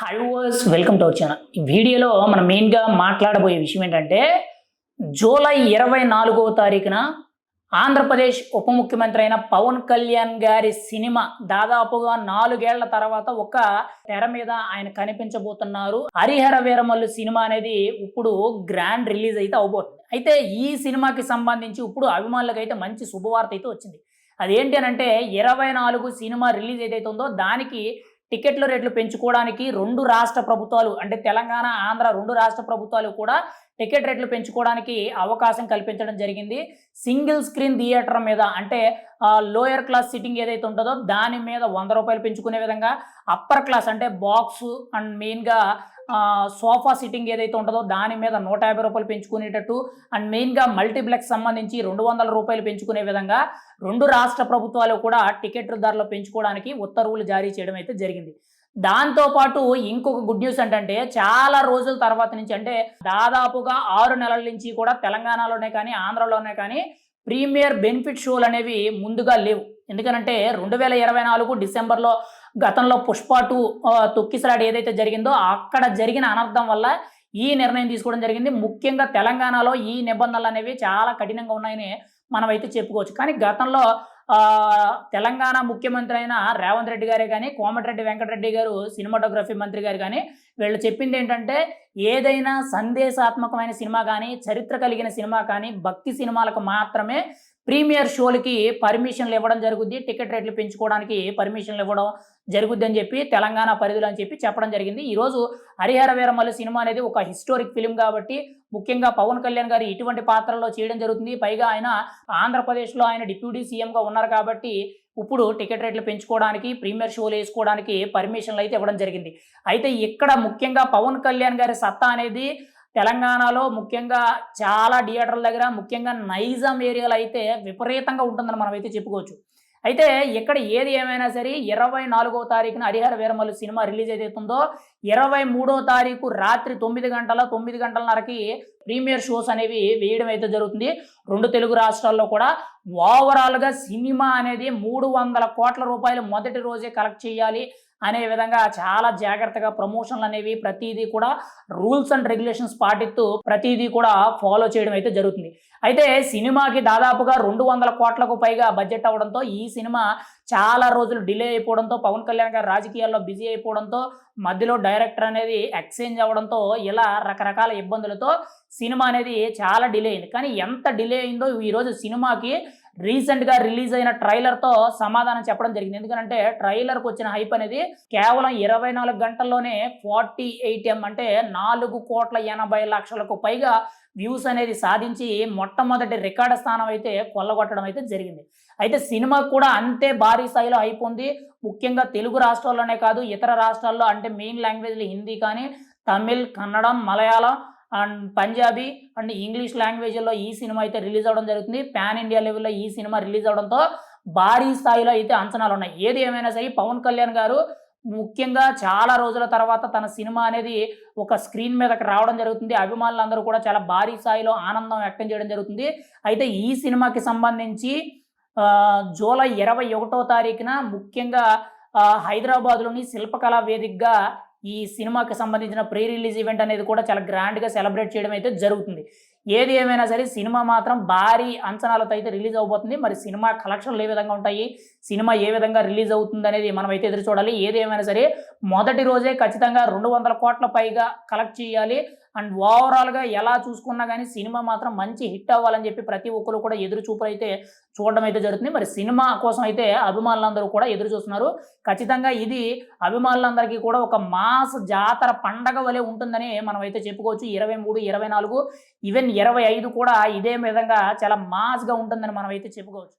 Hi welcome to our channel ఈ వీడియోలో మనం మెయిన్గా మాట్లాడబోయే విషయం ఏంటంటే జూలై ఇరవై నాలుగవ తారీఖున ఆంధ్రప్రదేశ్ ఉప ముఖ్యమంత్రి అయిన పవన్ కళ్యాణ్ గారి సినిమా దాదాపుగా నాలుగేళ్ళ తర్వాత ఒక తెర మీద ఆయన కనిపించబోతున్నారు. హరిహర వీరమల్లు సినిమా అనేది ఇప్పుడు గ్రాండ్ రిలీజ్ అయితే అవబోతుంది. అయితే ఈ సినిమాకి సంబంధించి ఇప్పుడు అభిమానులకు అయితే మంచి శుభవార్త అయితే వచ్చింది. అదేంటి అని అంటే ఇరవై నాలుగు సినిమా రిలీజ్ ఏదైతే ఉందో దానికి టికెట్ల రేట్లు పెంచుకోవడానికి రెండు రాష్ట్ర ప్రభుత్వాలు అంటే తెలంగాణ ఆంధ్ర రెండు రాష్ట్ర ప్రభుత్వాలు కూడా టికెట్ రేట్లు పెంచుకోవడానికి అవకాశం కల్పించడం జరిగింది. సింగిల్ స్క్రీన్ థియేటర్ మీద అంటే లోయర్ క్లాస్ సిట్టింగ్ ఏదైతే ఉంటుందో దాని మీద వంద రూపాయలు పెంచుకునే విధంగా అప్పర్ క్లాస్ అంటే బాక్స్ అండ్ మెయిన్గా సోఫా సిట్టింగ్ ఏదైతే ఉంటుందో దాని మీద నూట యాభై రూపాయలు పెంచుకునేటట్టు అండ్ మెయిన్గా మల్టీప్లెక్స్ సంబంధించి రెండు వందల రూపాయలు పెంచుకునే విధంగా రెండు రాష్ట్ర ప్రభుత్వాలు కూడా టికెట్ ధరలు పెంచుకోవడానికి ఉత్తర్వులు జారీ చేయడం అయితే జరిగింది. దాంతోపాటు ఇంకొక గుడ్ న్యూస్ ఏంటంటే చాలా రోజుల తర్వాత నుంచి అంటే దాదాపుగా ఆరు నెలల నుంచి కూడా తెలంగాణలోనే కానీ ఆంధ్రలోనే కానీ ప్రీమియర్ బెనిఫిట్ షోలు అనేవి ముందుగా లేవు. ఎందుకనంటే రెండు వేల ఇరవై నాలుగు డిసెంబర్లో గతంలో పుష్ప టూ తొక్కిసలాట ఏదైతే జరిగిందో అక్కడ జరిగిన అనర్థం వల్ల ఈ నిర్ణయం తీసుకోవడం జరిగింది. ముఖ్యంగా తెలంగాణలో ఈ నిబంధనలు అనేవి చాలా కఠినంగా ఉన్నాయని మనమైతే చెప్పుకోవచ్చు. కానీ గతంలో తెలంగాణ ముఖ్యమంత్రి అయిన రేవంత్ రెడ్డి గారే కానీ కోమటిరెడ్డి వెంకటరెడ్డి గారు సినిమాటోగ్రఫీ మంత్రి గారు కానీ వీళ్ళు చెప్పింది ఏంటంటే ఏదైనా సందేశాత్మకమైన సినిమా కానీ చరిత్ర కలిగిన సినిమా కానీ భక్తి సినిమాలకు మాత్రమే ప్రీమియర్ షోలకి పర్మిషన్లు ఇవ్వడం జరుగుద్ది. టికెట్ రేట్లు పెంచుకోవడానికి పర్మిషన్లు ఇవ్వడం జరుగుద్ది అని చెప్పి తెలంగాణ పరిధులు అని చెప్పి చెప్పడం జరిగింది. ఈరోజు హరిహర వీరమల్లి సినిమా అనేది ఒక హిస్టోరిక్ ఫిలిం కాబట్టి ముఖ్యంగా పవన్ కళ్యాణ్ గారు ఇటువంటి పాత్రలో చేయడం జరుగుతుంది. పైగా ఆయన ఆంధ్రప్రదేశ్లో ఆయన డిప్యూటీ సీఎంగా ఉన్నారు కాబట్టి ఇప్పుడు టికెట్ రేట్లు పెంచుకోవడానికి ప్రీమియర్ షోలు వేసుకోవడానికి పర్మిషన్లు అయితే ఇవ్వడం జరిగింది. అయితే ఇక్కడ ముఖ్యంగా పవన్ కళ్యాణ్ గారి సత్తా అనేది తెలంగాణలో ముఖ్యంగా చాలా థియేటర్ల దగ్గర ముఖ్యంగా నైజాం ఏరియాలో అయితే విపరీతంగా ఉంటుందని మనం అయితే చెప్పుకోవచ్చు. అయితే ఇక్కడ ఏది ఏమైనా సరే ఇరవై నాలుగో తారీఖున హరిహర వీరమల్లు సినిమా రిలీజ్ అవుతుందో ఇరవై మూడో తారీఖు రాత్రి తొమ్మిది గంటల తొమ్మిది గంటలన్నరకి ప్రీమియర్ షోస్ అనేవి వేయడం అయితే జరుగుతుంది. రెండు తెలుగు రాష్ట్రాల్లో కూడా ఓవరాల్గా సినిమా అనేది మూడు వందల కోట్ల రూపాయలు మొదటి రోజే కలెక్ట్ చేయాలి అనే విధంగా చాలా జాగ్రత్తగా ప్రమోషన్లు అనేవి ప్రతిదీ కూడా రూల్స్ అండ్ రెగ్యులేషన్స్ పాటిస్తూ ప్రతిదీ కూడా ఫాలో చేయడం అయితే జరుగుతుంది. అయితే సినిమాకి దాదాపుగా రెండు వందల కోట్లకు పైగా బడ్జెట్ అవడంతో ఈ సినిమా చాలా రోజులు డిలే అయిపోవడంతో పవన్ కళ్యాణ్ గారు రాజకీయాల్లో బిజీ అయిపోవడంతో మధ్యలో డైరెక్టర్ అనేది ఎక్స్చేంజ్ అవ్వడంతో ఇలా రకరకాల ఇబ్బందులతో సినిమా అనేది చాలా డిలే అయింది. కానీ ఎంత డిలే అయిందో ఈరోజు సినిమాకి రీసెంట్గా రిలీజ్ అయిన ట్రైలర్తో సమాధానం చెప్పడం జరిగింది. ఎందుకంటే ట్రైలర్కి వచ్చిన హైప్ అనేది కేవలం ఇరవై నాలుగు గంటల్లోనే ఫార్టీ ఎయిట్ ఎం అంటే నాలుగు కోట్ల ఎనభై లక్షలకు పైగా వ్యూస్ అనేది సాధించి మొట్టమొదటి రికార్డు స్థానం అయితే కొల్లగొట్టడం అయితే జరిగింది. అయితే సినిమా కూడా అంతే భారీ స్థాయిలో హైప్ ఉంది. ముఖ్యంగా తెలుగు రాష్ట్రాల్లోనే కాదు ఇతర రాష్ట్రాల్లో అంటే మెయిన్ లాంగ్వేజ్లు హిందీ కానీ తమిళ్ కన్నడం Malayalam and Punjabi and English లాంగ్వేజ్లో ఈ సినిమా అయితే రిలీజ్ అవ్వడం జరుగుతుంది. పాన్ ఇండియా లెవెల్లో ఈ సినిమా రిలీజ్ అవడంతో భారీ స్థాయిలో అయితే అంచనాలు ఉన్నాయి. ఏది ఏమైనా సరే పవన్ కళ్యాణ్ గారు ముఖ్యంగా చాలా రోజుల తర్వాత తన సినిమా అనేది ఒక స్క్రీన్ మీదకి రావడం జరుగుతుంది. అభిమానులందరూ కూడా చాలా భారీ స్థాయిలో ఆనందం వ్యక్తం చేయడం జరుగుతుంది. అయితే ఈ సినిమాకి సంబంధించి జూలై ఇరవై ఒకటో తారీఖున ముఖ్యంగా హైదరాబాద్లోని శిల్పకళా వేదికగా ఈ సినిమాకి సంబంధించిన ప్రీ రిలీజ్ ఈవెంట్ అనేది కూడా చాలా గ్రాండ్గా సెలబ్రేట్ చేయడం అయితే జరుగుతుంది. ఏది ఏమైనా సరే సినిమా మాత్రం భారీ అంచనాలతో అయితే రిలీజ్ అవబోతుంది. మరి సినిమా కలెక్షన్లు ఏ విధంగా ఉంటాయి? సినిమా ఏ విధంగా రిలీజ్ అవుతుంది అనేది మనం అయితే ఎదురు చూడాలి. ఏది ఏమైనా సరే మొదటి రోజే ఖచ్చితంగా రెండు వందల కోట్ల పైగా కలెక్ట్ చేయాలి. అండ్ ఓవరాల్గా ఎలా చూసుకున్నా కానీ సినిమా మాత్రం మంచి హిట్ అవ్వాలని చెప్పి ప్రతి ఒక్కరు కూడా ఎదురు చూపులు అయితే చూడడం అయితే జరుగుతుంది. మరి సినిమా కోసం అయితే అభిమానులందరూ కూడా ఎదురు చూస్తున్నారు. ఖచ్చితంగా ఇది అభిమానులందరికీ కూడా ఒక మాస జాతర పండగ వలె ఉంటుందని మనం అయితే చెప్పుకోవచ్చు. ఇరవై మూడు ఇరవై నాలుగు ఈవెన్ ఇరవై ఐదు కూడా ఇదే విధంగా చాలా మాస్గా ఉంటుందని మనం అయితే చెప్పుకోవచ్చు.